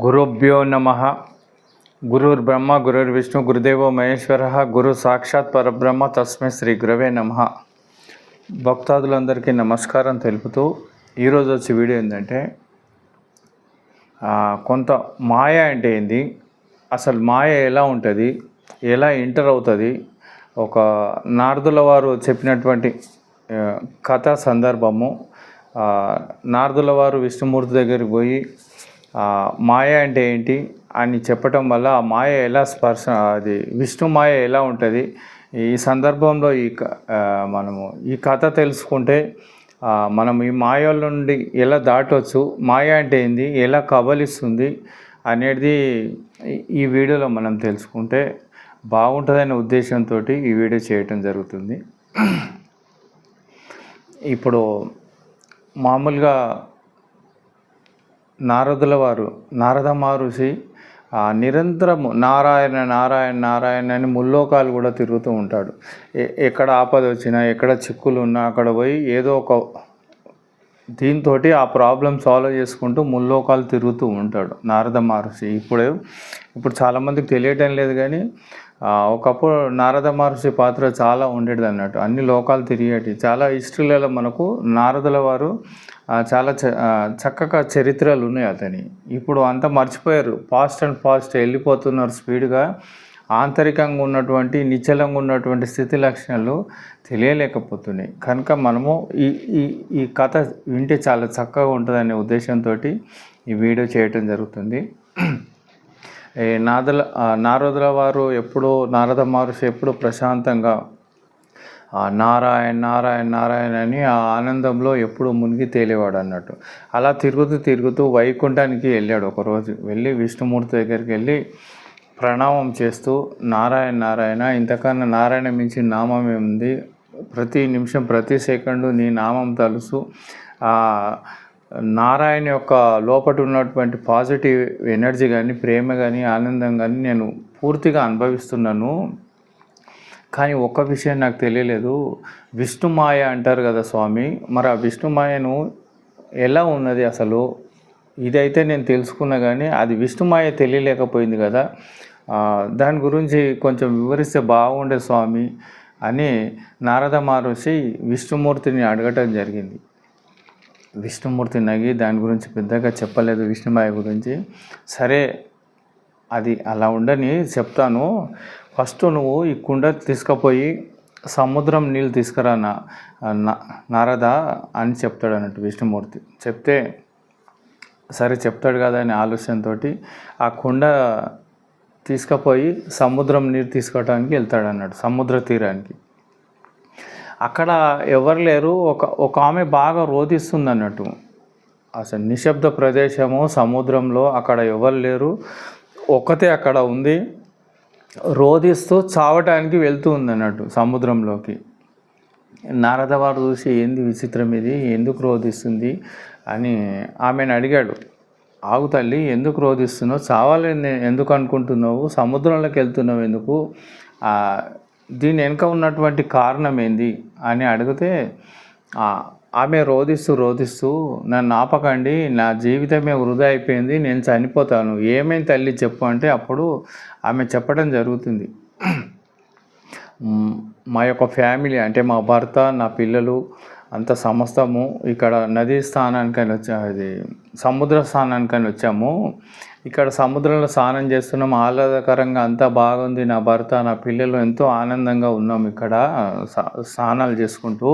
గురుభ్యో నమ. గురుర్ బ్రహ్మ గురుర్ విష్ణు గురుదేవో మహేశ్వర. గురు సాక్షాత్ పరబ్రహ్మ తస్మై శ్రీ గురవే నమ. భక్తాదులందరికీ నమస్కారం తెలుపుతూ ఈరోజు వచ్చే వీడియో ఏంటంటే కొంత మాయ అంటే ఏంది? అసలు మాయ ఎలా ఉంటుంది? ఎలా ఎంటర్ అవుతుంది? ఒక నారదుల వారు చెప్పినటువంటి కథా కథ సందర్భము నారదుల వారు విష్ణుమూర్తి దగ్గరికి పోయి మాయ అంటే ఏంటి అని చెప్పటం వల్ల ఆ మాయ ఎలా స్పర్శ అది విష్ణు మాయ ఎలా ఉంటుంది? ఈ సందర్భంలో ఈ క- మనము ఈ కథ తెలుసుకుంటే మనం ఈ మాయల నుండి ఎలా దాటవచ్చు మాయ అంటే ఏంది ఎలా కబలిస్తుంది అనేది ఈ- ఈ వీడియోలో మనం తెలుసుకుంటే బాగుంటుందనే ఉద్దేశంతో ఈ వీడియో చేయటం జరుగుతుంది. ఇప్పుడు మామూలుగా నారదుల వారు నారద మహర్షి ఆ, నిరంతరము నారాయణ నారాయణ నారాయణ అని ముల్లోకాలు కూడా తిరుగుతూ ఉంటాడు. ఎ- ఎక్కడ ఆపద వచ్చినా ఎక్కడ చిక్కులు ఉన్నా అక్కడ పోయి ఏదో ఒక దీంతో ఆ ప్రాబ్లం సాల్వ్ చేసుకుంటూ ముల్లోకాలు తిరుగుతూ ఉంటాడు నారద మహర్షి. ఇప్పుడే ఇప్పుడు చాలామందికి తెలియటం లేదు కానీ ఒకప్పుడు నారద మహర్షి పాత్ర చాలా ఉండేది అన్నట్టు. అన్ని లోకాలు తిరిగేటి. చాలా హిస్టరీలలో మనకు నారదుల వారు చాలా చ చక్కగా చరిత్రలు ఉన్నాయి అతని. ఇప్పుడు అంతా మర్చిపోయారు. ఫాస్ట్ అండ్ ఫాస్ట్ వెళ్ళిపోతున్నారు స్పీడ్గా. ఆంతరికంగా ఉన్నటువంటి నిశ్చలంగా ఉన్నటువంటి స్థితి లక్షణాలు తెలియలేకపోతున్నాయి. కనుక మనము ఈ ఈ ఈ కథ వింటే చాలా చక్కగా ఉంటుందనే ఉద్దేశంతో ఈ వీడియో చేయటం జరుగుతుంది. ఈ నాదల నారదుల వారు ఎప్పుడూ నారద మహర్షి ఎప్పుడు ప్రశాంతంగా నారాయణ నారాయణ నారాయణ అని ఆ ఆనందంలో ఎప్పుడు మునిగి తేలేవాడు అన్నట్టు. అలా తిరుగుతూ తిరుగుతూ వైకుంఠానికి వెళ్ళాడు ఒకరోజు. వెళ్ళి విష్ణుమూర్తి దగ్గరికి వెళ్ళి ప్రణామం చేస్తూ నారాయణ నారాయణ ఇంతకన్నా నారాయణ మించి నామం ఏముంది? ప్రతి నిమిషం ప్రతి సెకండు నీ నామం తలుసు. నారాయణ యొక్క లోపట ఉన్నటువంటి పాజిటివ్ ఎనర్జీ కానీ ప్రేమ కానీ ఆనందం కానీ నేను పూర్తిగా అనుభవిస్తున్నాను. కానీ ఒక్క విషయం నాకు తెలియలేదు. విష్ణుమాయ అంటారు కదా స్వామి. మరి ఆ విష్ణుమాయను ఎలా ఉన్నది అసలు? ఇదైతే నేను తెలుసుకున్నా కానీ అది విష్ణుమాయ తెలియలేకపోయింది కదా. దాని గురించి కొంచెం వివరిస్తే బాగుండే స్వామి అని నారద మహర్షి విష్ణుమూర్తిని అడగటం జరిగింది. విష్ణుమూర్తి నగి దాని గురించి పెద్దగా చెప్పలేదు విష్ణుమాయ గురించి. సరే అది అలా ఉండని చెప్తాను. ఫస్ట్ నువ్వు ఈ కుండ తీసుకుపోయి సముద్రం నీళ్ళు తీసుకురా నా నా- నారద అని చెప్తాడు అన్నట్టు విష్ణుమూర్తి. చెప్తే సరే చెప్తాడు కదా అనే ఆలోచనతో ఆ కుండ తీసుకుపోయి సముద్రం నీరు తీసుకోవడానికి వెళ్తాడు అన్నాడు సముద్ర తీరానికి. అక్కడ ఎవరు లేరు ఒక ఒక ఆమె బాగా రోధిస్తుంది అన్నట్టు అసలు నిశ్శబ్ద ప్రదేశము సముద్రంలో అక్కడ ఎవరు లేరు ఒకతే అక్కడ ఉంది రోధిస్తూ చావటానికి వెళ్తూ ఉంది అన్నట్టు సముద్రంలోకి. నారద వారు చూసి ఏంది విచిత్రం ఇది? ఎందుకు రోధిస్తుంది? అని ఆమెను అడిగాడు. ఆగు తల్లి ఎందుకు రోధిస్తున్నావు? చావాలని ఎందుకు అనుకుంటున్నావు? సముద్రంలోకి వెళ్తున్నావు ఎందుకు? దీని వెనుక ఉన్నటువంటి కారణం ఏంది అని అడిగితే ఆమె రోధిస్తూ రోధిస్తూ నన్ను ఆపకండి నా జీవితమే వృధా అయిపోయింది నేను చనిపోతాను ఏమైంది తల్లి చెప్పు అంటే అప్పుడు ఆమె చెప్పడం జరుగుతుంది. మా యొక్క ఫ్యామిలీ అంటే మా భర్త నా పిల్లలు అంత సమస్తము ఇక్కడ నదీ స్థానానికని వచ్చా ఇది సముద్ర స్థానానికని వచ్చాము. ఇక్కడ సముద్రంలో స్నానం చేస్తున్నాం. ఆహ్లాదకరంగా అంతా బాగుంది. నా భర్త నా పిల్లలు ఎంతో ఆనందంగా ఉన్నాం ఇక్కడ. స్నానాలు చేసుకుంటూ.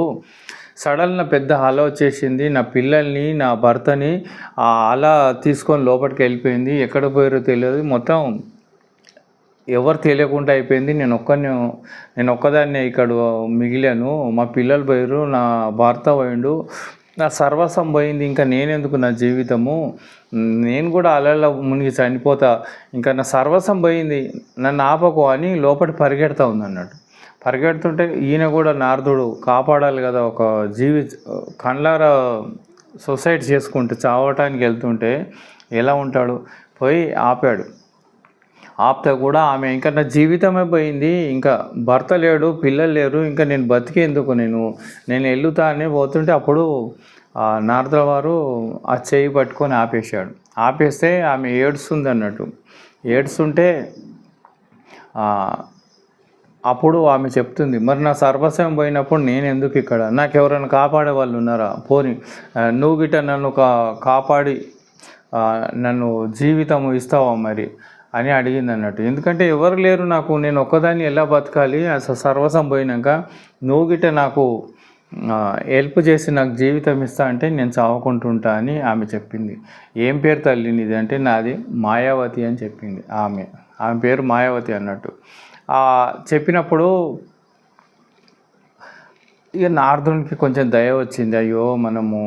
సడన్గా పెద్ద అల వచ్చేసింది. నా పిల్లల్ని నా భర్తని ఆ అల తీసుకొని లోపలికి వెళ్ళిపోయింది. ఎక్కడ పోయారో తెలియదు. మొత్తం ఎవరు తెలియకుండా అయిపోయింది. నేను ఒక్కని నేను ఒక్కదాన్నే ఇక్కడ మిగిలాను. మా పిల్లలు పోయారు. నా భర్త పోయిండు. నా సర్వస్వం పోయింది ఇంకా నేనెందుకు నా జీవితము? నేను కూడా అలలో మునిగి చనిపోతా. ఇంకా నా సర్వస్వం పోయింది నన్ను ఆపకు అని లోపల పరిగెడతా ఉంది అన్నట్టు పరిగెడుతుంటే ఈయన కూడా నారదుడు కాపాడాలి కదా ఒక జీవి కండ్లారా సొసైటీ చేసుకుంటూ చావటానికి వెళ్తుంటే ఎలా ఉంటాడు? పోయి ఆపాడు. ఆపితే కూడా ఆమె ఇంకా నా జీవితమే పోయింది. ఇంకా భర్త లేడు పిల్లలు లేరు. ఇంకా నేను బతికేందుకు నేను? నేను వెళ్తానే పోతుంటే అప్పుడు ఆ నారదుల వారు ఆ చేయి పట్టుకొని ఆపేశాడు. ఆపేస్తే ఆమె ఏడుస్తుంది అన్నట్టు. ఏడుస్తుంటే అప్పుడు ఆమె చెప్తుంది మరి నా సర్వస్వం పోయినప్పుడు నేను ఎందుకు ఇక్కడ? నాకు ఎవరైనా కాపాడే వాళ్ళు ఉన్నారా? పోని నువ్వు గిట్ట నన్ను కాపాడి నన్ను జీవితం ఇస్తావా మరి? అని అడిగింది అన్నట్టు ఎందుకంటే ఎవరు లేరు నాకు నేను ఒక్కదాన్ని ఎలా బతకాలి? అసలు సర్వస్వం పోయినాక నువ్వు గిట్ట నాకు హెల్ప్ చేసి నాకు జీవితం ఇస్తా అంటే నేను చావకుంటుంటా అని ఆమె చెప్పింది. ఏం పేరు తల్లి నీది? అంటే నాది మాయావతి అని చెప్పింది ఆమె. ఆమె పేరు మాయావతి అన్నట్టు. చెప్పినప్పుడు ఇక నారదునికి కొంచెం దయ వచ్చింది. అయ్యో మనము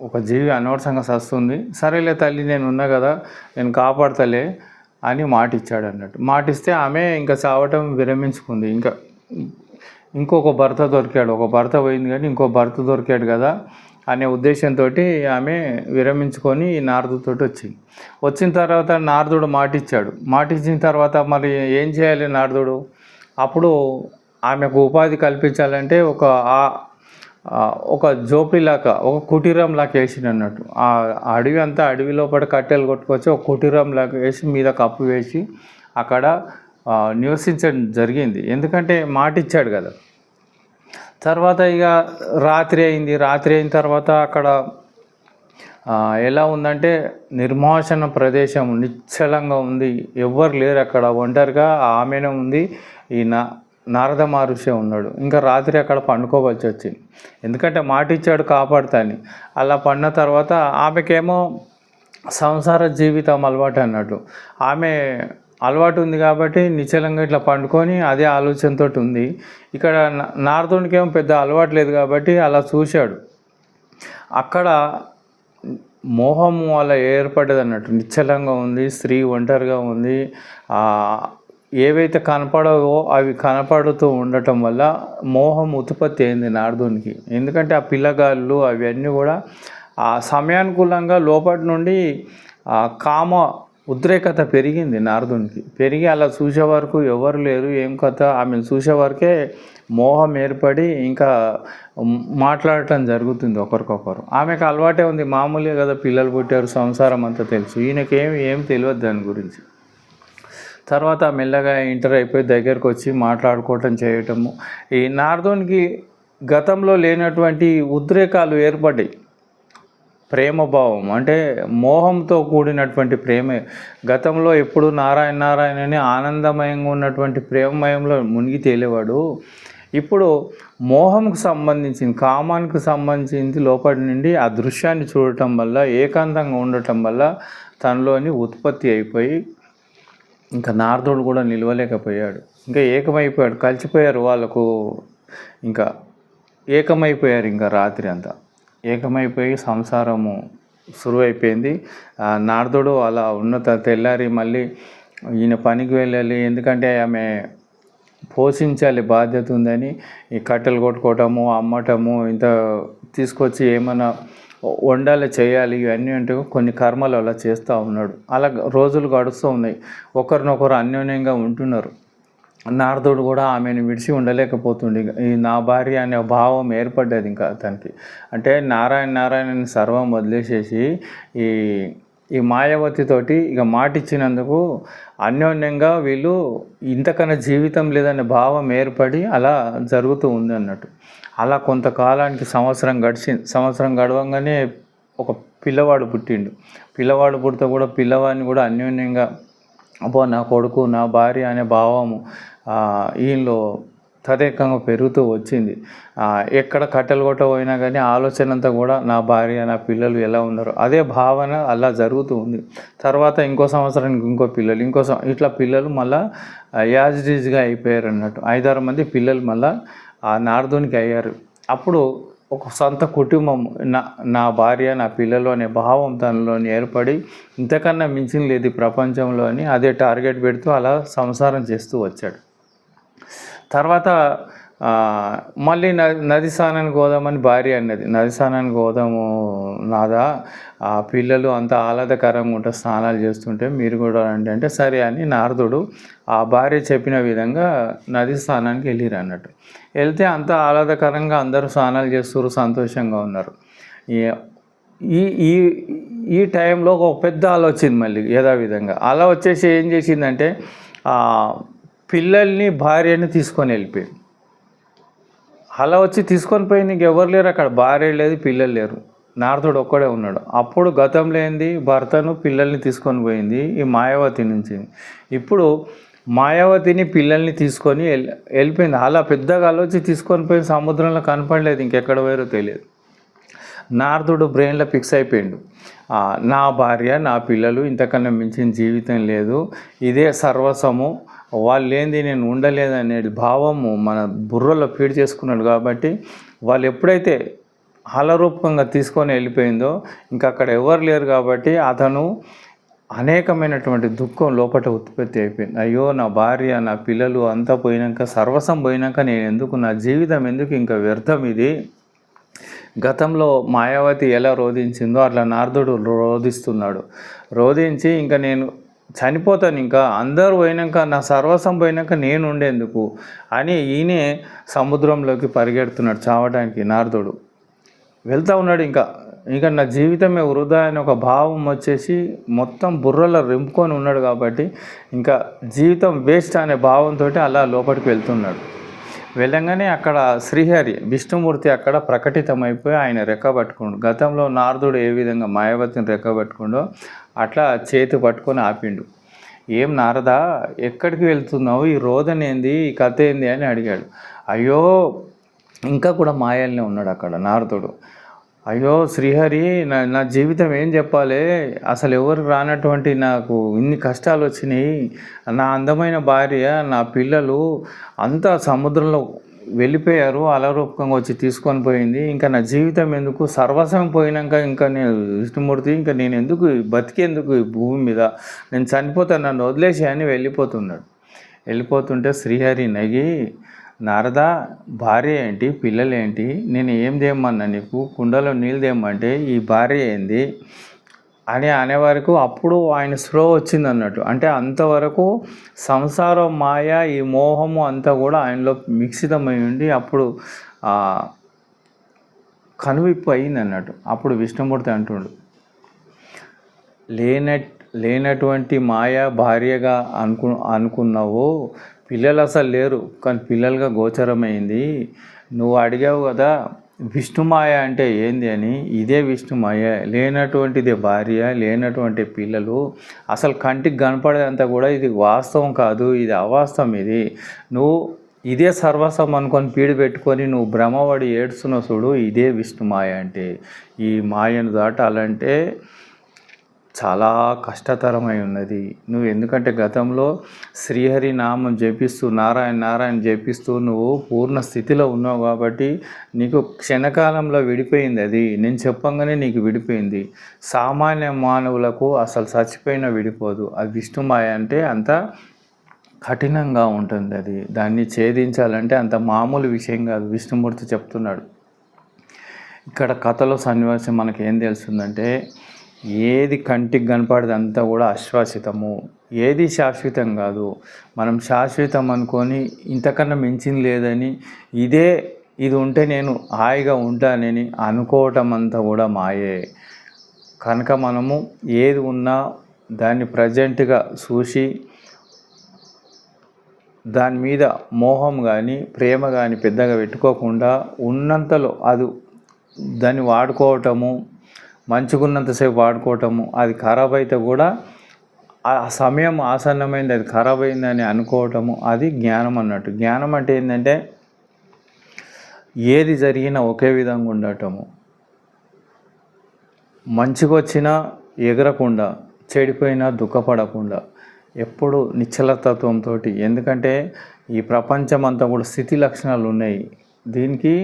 ఒక జీవి అనవసరంగా సస్తుంది. సరేలే తల్లి నేను ఉన్నా కదా నేను కాపాడతలే. అని మాట ఇచ్చాడు అన్నట్టు మాట ఇస్తే ఆమె ఇంకా చావటం విరమించుకుంది. ఇంకా ఇంకొక భర్త దొరికాడు. ఒక భర్త పోయింది కానీ ఇంకో భర్త దొరికాడు కదా అనే ఉద్దేశంతో ఆమె విరమించుకొని నారదుతో వచ్చింది. వచ్చిన తర్వాత నారదుడు మాట ఇచ్చాడు మాట ఇచ్చిన తర్వాత మరి ఏం చేయాలి నారదుడు? అప్పుడు ఆమెకు ఉపాధి కల్పించాలంటే ఒక ఒక జోపిలాగా ఒక కుటీరం లాగా వేసిండు అన్నట్టు. ఆ అడవి అంతా అడవి లోపల కట్టెలు కొట్టుకొచ్చి ఒక కుటీరం లాగా వేసి మీద కప్పు వేసి అక్కడ నివసించడం జరిగింది. ఎందుకంటే మాట ఇచ్చాడు కదా. తర్వాత ఇక రాత్రి అయింది. రాత్రి అయిన తర్వాత అక్కడ ఎలా ఉందంటే నిర్మాషణ ప్రదేశం నిశ్చలంగా ఉంది. ఎవ్వరు లేరు అక్కడ. ఒంటరిగా ఆమెనే ఉంది. ఈయన నారద మహర్షి ఉన్నాడు. ఇంకా రాత్రి అక్కడ పండుకోవాల్సి వచ్చింది. ఎందుకంటే మాట ఇచ్చాడు కాపాడుతాని అలా పడిన తర్వాత ఆమెకేమో సంసార జీవితం అలవాటు అన్నట్టు. ఆమె అలవాటు ఉంది కాబట్టి నిశ్చలంగా ఇట్లా పండుకొని అదే ఆలోచనతో ఉంది. ఇక్కడ నా- నారదునికి ఏమో పెద్ద అలవాటు లేదు కాబట్టి అలా చూశాడు. అక్కడ మోహము అలా ఏర్పడ్డది అన్నట్టు నిశ్చలంగా ఉంది స్త్రీ ఒంటరిగా ఉంది. ఏవైతే కనపడవో అవి కనపడుతూ ఉండటం వల్ల మోహం ఉత్పత్తి అయింది నారదునికి. ఎందుకంటే ఆ పిల్లగాళ్ళు అవన్నీ కూడా ఆ సమయానుకూలంగా లోపటి నుండి కామ ఉద్రేకత పెరిగింది నారదునికి. పెరిగి అలా చూసే వరకు ఎవరు లేరు ఏం కథ ఆమెను చూసే వరకే మోహం ఏర్పడి ఇంకా మాట్లాడటం జరుగుతుంది ఒకరికొకరు. ఆమెకు అలవాటే ఉంది మామూలుగా కదా పిల్లలు పుట్టారు సంసారం అంతా తెలుసు. ఈయనకేం ఏం తెలియదు దాని గురించి. తర్వాత మెల్లగా ఇంటర్ అయిపోయి దగ్గరకు వచ్చి మాట్లాడుకోవటం చేయటము. ఈ నార్దోన్కి గతంలో లేనటువంటి ఉద్రేకాలు ఏర్పడ్డాయి ప్రేమభావం అంటే మోహంతో కూడినటువంటి ప్రేమే. గతంలో ఎప్పుడు నారాయణ నారాయణ అని ఆనందమయంగా ఉన్నటువంటి ప్రేమమయంలో మునిగి తేలేవాడు. ఇప్పుడు మోహంకు సంబంధించింది కామానికి సంబంధించింది లోపటి నుండి ఆ దృశ్యాన్ని చూడటం వల్ల ఏకాంతంగా ఉండటం వల్ల తనలోని ఉత్పత్తి అయిపోయి ఇంకా నారదుడు కూడా నిలవలేకపోయాడు. ఇంకా ఏకమైపోయాడు. కలిసిపోయారు వాళ్ళకు. ఇంకా ఏకమైపోయారు ఇంకా రాత్రి అంతా. ఏకమైపోయి సంసారము సురువైపోయింది. ఆ నారదుడు అలా ఉన్నత తెల్లారి మళ్ళీ ఈయన పనికి వెళ్ళాలి. ఎందుకంటే ఆమె పోషించాలి బాధ్యత ఉందని ఈ కట్టెలు కొట్టుకోవటము అమ్మటము ఇంత తీసుకొచ్చి ఏమైనా వండాలి చేయాలి ఇవన్నీ అంటే కొన్ని కర్మలు అలా చేస్తూ ఉన్నాడు. అలా రోజులు గడుస్తూ ఉన్నాయి. ఒకరినొకరు అన్యోన్యంగా ఉంటున్నారు. నారదుడు కూడా ఆమెను విడిచి ఉండలేకపోతుండే. ఈ నా భార్య అనే భావం ఏర్పడ్డది ఇంకా అతనికి. అంటే నారాయణ నారాయణని సర్వం వదిలేసేసి ఈ ఈ మాయావతితోటి ఇక మాట ఇచ్చినందుకు అన్యోన్యంగా వీళ్ళు ఇంతకన్నా జీవితం లేదనే భావం ఏర్పడి అలా జరుగుతూ ఉంది అన్నట్టు. అలా కొంతకాలానికి సంవత్సరం గడిచింది సంవత్సరం గడవంగానే ఒక పిల్లవాడు పుట్టిండు. పిల్లవాడు పుడితే కూడా పిల్లవాడిని కూడా అన్యోన్యంగా అబ్బో నా కొడుకు నా భార్య అనే భావము ఈయనలో తదేకంగా పెరుగుతూ వచ్చింది. ఎక్కడ కట్టెలు కొట్ట పోయినా కానీ ఆలోచన అంతా కూడా నా భార్య నా పిల్లలు ఎలా ఉన్నారు అదే భావన అలా జరుగుతూ ఉంది. తర్వాత ఇంకో సంవత్సరానికి ఇంకో పిల్లలు ఇంకో సం- ఇట్లా పిల్లలు మళ్ళీ యాజ్ డీజ్గా అయిపోయారు అన్నట్టు. ఐదారు మంది పిల్లలు మళ్ళీ ఆ అయ్యారు. అప్పుడు ఒక సొంత కుటుంబం నా నా భార్య నా పిల్లలు అనే భావం తనలోని ఏర్పడి ఇంతకన్నా మించింది లేదు ప్రపంచంలో అని అదే టార్గెట్ పెడుతూ అలా సంసారం చేస్తూ వచ్చాడు. తర్వాత మళ్ళీ నది నది స్నానానికి పోదామని భార్య అన్నది. నది స్నానానికి పోదాము నాదా. ఆ పిల్లలు అంత ఆహ్లాదకరంగా ఉంటే స్నానాలు చేస్తుంటే మీరు కూడా రండి అంటే సరే అని నారదుడు ఆ భార్య చెప్పిన విధంగా నది స్నానానికి వెళ్ళిరు అన్నట్టు. వెళ్తే అంత ఆహ్లాదకరంగా అందరూ స్నానాలు చేస్తారు సంతోషంగా ఉన్నారు. ఈ ఈ ఈ ఈ టైంలో ఒక పెద్ద అల వచ్చింది మళ్ళీ యథావిధంగా. అలా వచ్చేసి ఏం చేసిందంటే పిల్లల్ని భార్యని తీసుకొని వెళ్ళిపోయింది. అలా వచ్చి తీసుకొని పోయి నీకు ఎవరు లేరు అక్కడ? భార్య లేదు పిల్లలు లేరు. నారదుడు ఒక్కడే ఉన్నాడు. అప్పుడు గతంలో ఏంది? భర్తను పిల్లల్ని తీసుకొని పోయింది ఈ మాయావతి నుంచి. ఇప్పుడు మాయావతిని పిల్లల్ని తీసుకొని వెళ్ళి వెళ్ళిపోయింది. అలా పెద్దగా వచ్చి తీసుకొని పోయి సముద్రంలో కనపడలేదు ఇంకెక్కడ వేరో తెలియదు. నారదుడు బ్రెయిన్లో ఫిక్స్ అయిపోయిండు. నా భార్య నా పిల్లలు ఇంతకన్నా మించిన జీవితం లేదు. ఇదే సర్వస్వము వాళ్ళు ఏంది నేను ఉండలేదనే భావము మన బుర్రలో ఫీడ్ చేసుకున్నాడు కాబట్టి వాళ్ళు ఎప్పుడైతే ఆలరూపకంగా తీసుకొని వెళ్ళిపోయిందో ఇంకా అక్కడ ఎవరు లేరు కాబట్టి అతను అనేకమైనటువంటి దుఃఖం లోపల ఉత్పత్తి అయిపోయింది. అయ్యో నా భార్య నా పిల్లలు అంతా పోయినాక సర్వసం పోయినాక నేను ఎందుకు నా జీవితం ఎందుకు ఇంకా వ్యర్థం ఇది? గతంలో మాయావతి ఎలా రోధించిందో అట్లా నారదుడు రోధిస్తున్నాడు. రోధించి ఇంకా నేను చనిపోతాను ఇంకా. అందరూ పోయినాక నా సర్వసం పోయినాక నేను ఉండేందుకు అని ఈయనే సముద్రంలోకి పరిగెడుతున్నాడు చావడానికి నారదుడు. వెళ్తూ ఉన్నాడు ఇంకా. ఇంకా నా జీవితమే వృధా అని ఒక భావం వచ్చేసి మొత్తం బుర్రలో రింపుకొని ఉన్నాడు కాబట్టి ఇంకా జీవితం వేస్ట్ అనే భావంతో అలా లోపలికి వెళ్తున్నాడు. వెళ్ళంగానే అక్కడ శ్రీహరి విష్ణుమూర్తి అక్కడ ప్రకటితమైపోయి ఆయన రెక్క పట్టుకుండు గతంలో నారదుడు ఏ విధంగా మాయావతిని రెక్క పట్టుకుండో అట్లా చేతి పట్టుకొని ఆపిండు. ఏం నారదా ఎక్కడికి వెళ్తున్నావు? ఈ రోదన ఏంది ఈ కథ ఏంది? అని అడిగాడు. అయ్యో ఇంకా కూడా మాయల్నే ఉన్నాడు అక్కడ నారదుడు. అయ్యో శ్రీహరి నా నా జీవితం ఏం చెప్పాలి? అసలు ఎవరు రానటువంటి నాకు ఇన్ని కష్టాలు వచ్చినాయి. నా అందమైన భార్య నా పిల్లలు అంతా సముద్రంలో వెళ్ళిపోయారు అలరూపకంగా వచ్చి తీసుకొని పోయింది. ఇంకా నా జీవితం ఎందుకు? సర్వస్వం పోయినాక ఇంకా నేను విష్ణుమూర్తి ఇంకా నేను ఎందుకు బతికేందుకు ఈ భూమి మీద? నేను చనిపోతాను నన్ను వదిలేసి అని వెళ్ళిపోతున్నాడు. వెళ్ళిపోతుంటే శ్రీహరి నగి నారదా భార్య ఏంటి? పిల్లలేంటి నేను ఏం చేయమన్నా నీకు? కుండలో నీళ్ళు దేమంటే ఈ భార్య ఏంది? అని అనే వరకు అప్పుడు ఆయన స్లో వచ్చింది అన్నట్టు. అంటే అంతవరకు సంసారం మాయ ఈ మోహము అంతా కూడా ఆయనలో మిక్సితమై ఉండి అప్పుడు కనువిప్పు అయింది అన్నట్టు. అప్పుడు విష్ణుమూర్తి అంటుండు లేనట్ లేనటువంటి మాయ భార్యగా అనుకు అనుకున్నావు. పిల్లలు అసలు లేరు. కానీ పిల్లలుగా గోచరమైంది. నువ్వు అడిగావు కదా విష్ణుమాయ అంటే ఏంది అని? ఇదే విష్ణుమాయ. లేనటువంటిది భార్య లేనటువంటి పిల్లలు. అసలు కంటికి కనపడేదంతా కూడా ఇది వాస్తవం కాదు. ఇది అవాస్తవం ఇది. నువ్వు ఇదే సర్వస్వం అనుకొని పీడి పెట్టుకొని నువ్వు భ్రమవాడి ఏడుస్తున్న చూడు ఇదే విష్ణుమాయ అంటే. ఈ మాయను దాటాలంటే చాలా కష్టతరమై ఉన్నది. నువ్వు ఎందుకంటే గతంలో శ్రీహరి నామం జపిస్తూ నారాయణ నారాయణ జపిస్తూ నువ్వు పూర్ణ స్థితిలో ఉన్నావు కాబట్టి నీకు క్షణకాలంలో విడిపోయింది అది. నేను చెప్పంగానే నీకు విడిపోయింది. సామాన్య మానవులకు అసలు చచ్చిపోయినా విడిపోదు. అది విష్ణుమాయ అంటే అంత కఠినంగా ఉంటుంది అది. దాన్ని ఛేదించాలంటే అంత మామూలు విషయం కాదు. విష్ణుమూర్తి చెప్తున్నాడు. ఇక్కడ కథలో సన్నివేశం మనకి ఏం తెలుస్తుందంటే ఏది కంటికి కనపడదు అంతా కూడా అశ్వాసితము. ఏది శాశ్వతం కాదు. మనం శాశ్వతం అనుకొని ఇంతకన్నా మించింది లేదని ఇదే ఇది ఉంటే నేను హాయిగా ఉంటానని అనుకోవటం అంతా కూడా మాయే. కనుక మనము ఏది ఉన్నా దాన్ని ప్రజెంట్గా చూసి దాని మీద మోహం కానీ ప్రేమ కానీ పెద్దగా పెట్టుకోకుండా ఉన్నంతలో అది దాన్ని వాడుకోవటము మంచుకున్నంతసేపు వాడుకోవటము అది ఖరాబ్ అయితే కూడా ఆ సమయం ఆసన్నమైంది అది ఖరాబ్ అయిందని అనుకోవటము అది జ్ఞానం అన్నట్టు. జ్ఞానం అంటే ఏంటంటే ఏది జరిగినా ఒకే విధంగా ఉండటము. మంచికొచ్చినా ఎగరకుండా చెడిపోయినా దుఃఖపడకుండా ఎప్పుడు నిశ్చలతత్వంతో ఎందుకంటే ఈ ప్రపంచం అంతా కూడా స్థితి లక్షణాలు ఉన్నాయి దీనికి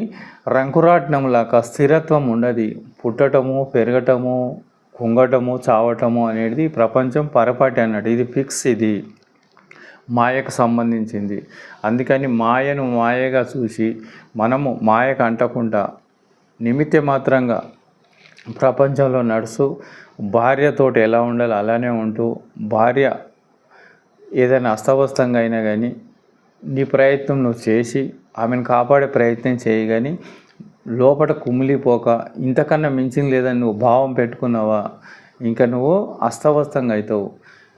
రంకురాట్నంలాగా స్థిరత్వం ఉండదు పుట్టటము పెరగటము కుంగటము చావటము అనేది ప్రపంచం పరపాటి అన్నట్టు. ఇది ఫిక్స్ ఇది. మాయకు సంబంధించింది. అందుకని మాయను మాయగా చూసి మనము మాయకు అంటకుండా నిమిత్త మాత్రంగా ప్రపంచంలో నడుస్తూ భార్యతోటి ఎలా ఉండాలో అలానే ఉంటూ భార్య ఏదైనా అస్తవ్యస్తంగా అయినా కానీ నీ ప్రయత్నం నువ్వు చేసి ఆమెను కాపాడే ప్రయత్నం చేయగాని లోపల కుమిలిపోక ఇంతకన్నా మించింది లేదని నువ్వు భావం పెట్టుకున్నావా? ఇంకా నువ్వు అస్తవ్యస్తంగా అవుతావు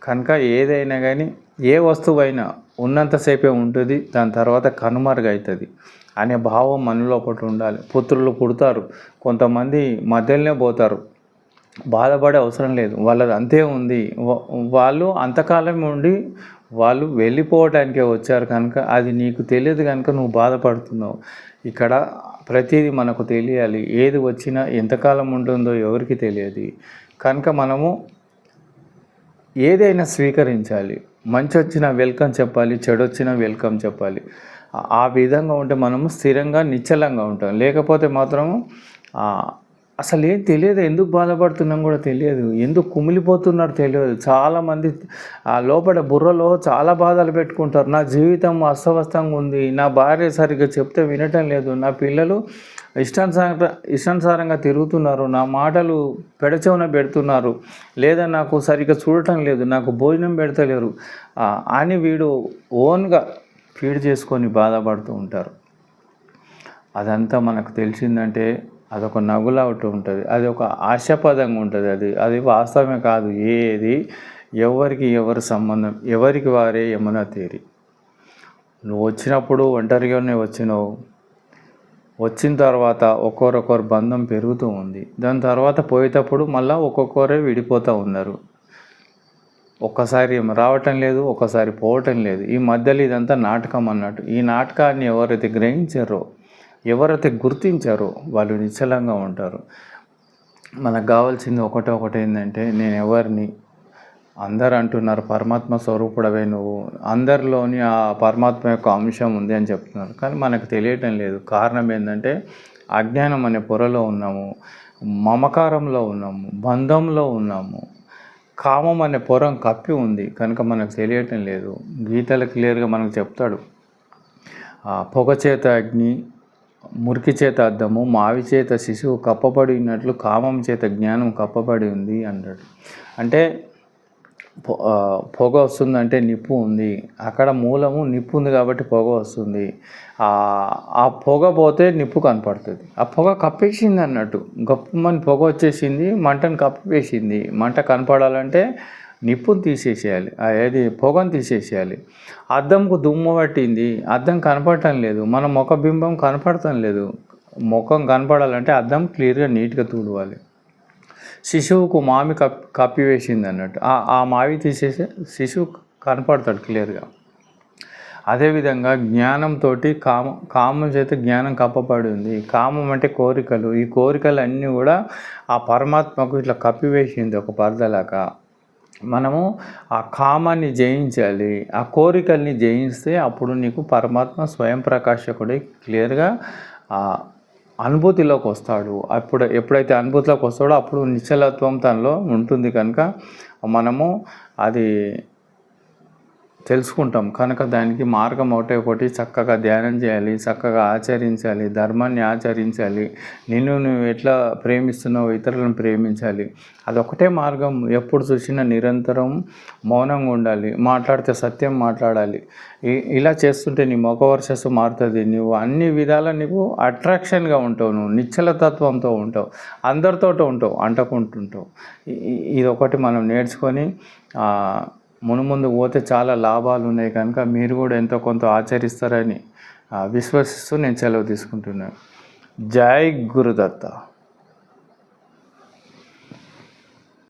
కనుక ఏదైనా కానీ ఏ వస్తువైనా ఉన్నంతసేపే ఉంటుంది దాని తర్వాత కనుమరుగవుతుంది అనే భావం మనలో ఒకటి ఉండాలి. పుత్రులు పుడతారు కొంతమంది మధ్యలోనే పోతారు. బాధపడే అవసరం లేదు. వాళ్ళది అంతే ఉంది. వాళ్ళు అంతకాలం ఉండి వాళ్ళు వెళ్ళిపోవటానికే వచ్చారు కనుక అది నీకు తెలియదు కనుక నువ్వు బాధపడుతున్నావు. ఇక్కడ ప్రతిదీ మనకు తెలియాలి. ఏది వచ్చినా ఎంతకాలం ఉంటుందో ఎవరికి తెలియదు. కనుక మనము ఏదైనా స్వీకరించాలి. మంచి వచ్చినా వెల్కమ్ చెప్పాలి చెడు వచ్చినా వెల్కమ్ చెప్పాలి. ఆ- విధంగా ఉంటే మనము స్థిరంగా నిశ్చలంగా ఉంటాం. లేకపోతే మాత్రము అసలు ఏం తెలియదు ఎందుకు బాధపడుతున్నాం కూడా తెలియదు ఎందుకు కుమిలిపోతున్నారు తెలియదు. చాలామంది ఆ లోపల బుర్రలో చాలా బాధలు పెట్టుకుంటారు. నా జీవితం అస్తవ్యస్తంగా ఉంది నా భార్య సరిగ్గా చెప్తే వినటం లేదు నా పిల్లలు ఇష్టానుసార ఇష్టానుసారంగా తిరుగుతున్నారు నా మాటలు పెడచెవున పెడుతున్నారు లేదా నాకు సరిగ్గా చూడటం లేదు నాకు భోజనం పెడతలేరు. అని వీడు ఓన్గా ఫీడ్ చేసుకొని బాధపడుతూ ఉంటారు. అదంతా మనకు తెలిసిందంటే అదొక నగులావుతూ ఉంటుంది. అది ఒక ఆశాపదంగా ఉంటుంది అది. అది వాస్తవమే కాదు. ఏది? ఎవరికి ఎవరి సంబంధం? ఎవరికి వారే యమునా తేరి. నువ్వు వచ్చినప్పుడు ఒంటరిగానే వచ్చినావు. వచ్చిన తర్వాత ఒక్కొరొకరు బంధం పెరుగుతూ ఉంది. దాని తర్వాత పోయేటప్పుడు మళ్ళీ ఒక్కొక్కరే విడిపోతూ ఉన్నారు. ఒక్కసారి రావటం లేదు ఒక్కసారి పోవటం లేదు. ఈ మధ్యలో ఇదంతా నాటకం అన్నట్టు. ఈ నాటకాన్ని ఎవరైతే గ్రహించారో ఎవరైతే గుర్తించారో వాళ్ళు నిశ్చలంగా ఉంటారు. మనకు కావాల్సింది ఒకటే ఒకటి ఏంటంటే నేను ఎవరిని అందరు అంటున్నారు పరమాత్మ స్వరూపుడవే నువ్వు అందరిలోని ఆ పరమాత్మ యొక్క అంశం ఉంది అని చెప్తున్నారు. కానీ మనకు తెలియటం లేదు. కారణం ఏంటంటే అజ్ఞానం అనే పొరలో ఉన్నాము మమకారంలో ఉన్నాము బంధంలో ఉన్నాము. కామం అనే పొరం కప్పి ఉంది కనుక మనకు తెలియటం లేదు. గీతలు క్లియర్గా మనకు చెప్తాడు. ఆ అగ్ని మురికి చేత అద్దము మావి చేత శిశువు కప్పబడి ఉన్నట్లు కామం చేత జ్ఞానం కప్పబడి ఉంది అన్నాడు అంటే పొగ వస్తుందంటే నిప్పు ఉంది. అక్కడ మూలము నిప్పు ఉంది కాబట్టి పొగ వస్తుంది. ఆ పొగ పోతే నిప్పు కనపడుతుంది. ఆ పొగ కప్పేసింది అన్నట్టు. గొప్పమని పొగ వచ్చేసింది మంటను కప్పివేసింది మంట కనపడాలంటే నిప్పును తీసేసేయాలి. అది ఏది? పొగను తీసేసేయాలి. అద్దంకు దుమ్ము పట్టింది. అద్దం కనపడటం లేదు. మన ముఖ బింబం కనపడటం లేదు. ముఖం కనపడాలంటే అద్దం క్లియర్గా నీట్గా తూడవాలి. శిశువుకు మామి కప్ కప్పివేసింది అన్నట్టు. ఆ ఆ మావి తీసేసి శిశువు కనపడతాడు క్లియర్గా. అదేవిధంగా జ్ఞానంతో కామ కామం చేత జ్ఞానం కప్పబడి ఉంది. కామం అంటే కోరికలు. ఈ కోరికలు అన్నీ కూడా ఆ పరమాత్మకు ఇట్లా కప్పివేసింది ఒక పరదలాగా. మనము ఆ కామాన్ని జయించాలి ఆ కోరికల్ని జయిస్తే అప్పుడు నీకు పరమాత్మ స్వయం ప్రకాశకుడి క్లియర్గా ఆ అనుభూతిలోకి వస్తాడు. అప్పుడు ఎప్పుడైతే అనుభూతిలోకి వస్తాడో అప్పుడు నిశ్చలత్వం తనలో ఉంటుంది కనుక మనము అది తెలుసుకుంటాం. కనుక దానికి మార్గం ఒకటే ఒకటి చక్కగా ధ్యానం చేయాలి చక్కగా ఆచరించాలి ధర్మాన్ని ఆచరించాలి నిన్ను నువ్వు ఎట్లా ప్రేమిస్తున్నావు ఇతరులను ప్రేమించాలి. అదొకటే మార్గం. ఎప్పుడు చూసినా నిరంతరం మౌనంగా ఉండాలి మాట్లాడితే సత్యం మాట్లాడాలి. ఇ- ఇలా చేస్తుంటే నీ ముఖ వర్చస్సు మారుతుంది. నువ్వు అన్ని విధాల నీకు అట్రాక్షన్గా ఉంటావు. నువ్వు నిశ్చలతత్వంతో ఉంటావు. అందరితోటి ఉంటావు అంటకుంటుంటావు. ఇది ఒకటి మనం నేర్చుకొని మునుముందు పోతే చాలా లాభాలు ఉన్నాయి కనుక మీరు కూడా ఎంతో కొంత ఆచరిస్తారని విశ్వసిస్తూ నేను సెలవు తీసుకుంటున్నాను. జై గురుదత్త.